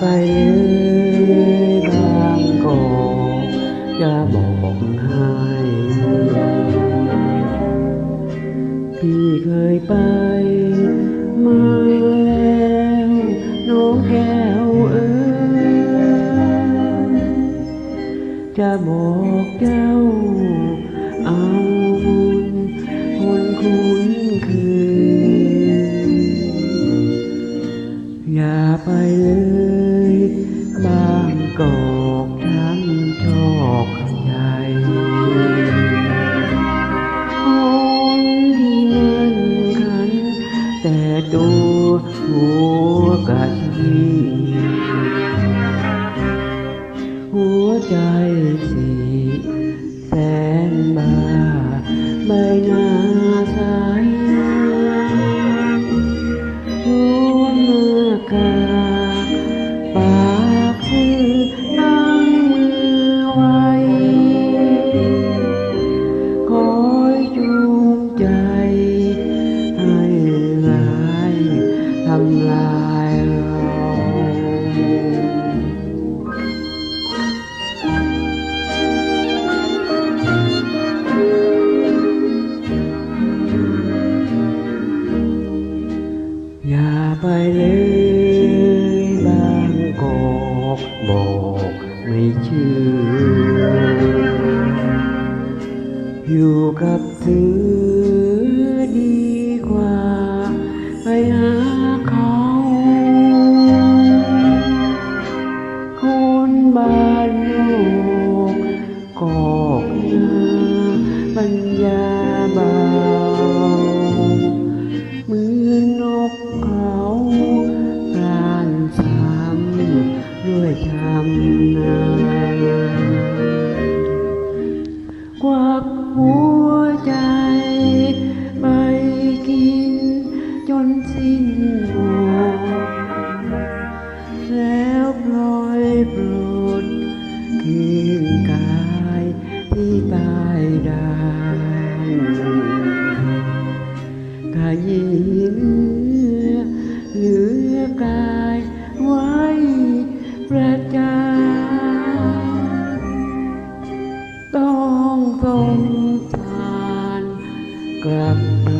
tay đang còn cha một hai khi khơi bay mưa leo nó kêu ơi cha một cháu กอกทั้งชอกใหญ่คนที่เงินขัน แต่ตัวหัวกะทิหัวใจสีแส bài lê ban cột một mây chưa dù gặp thứ ำด้วยชำนาญกวักหัวใจไปกินจนสิ้นหมดแล้วปล่อยปลดคืนกายที่ตายดานกายิน ประจานต้องสงทานกลับ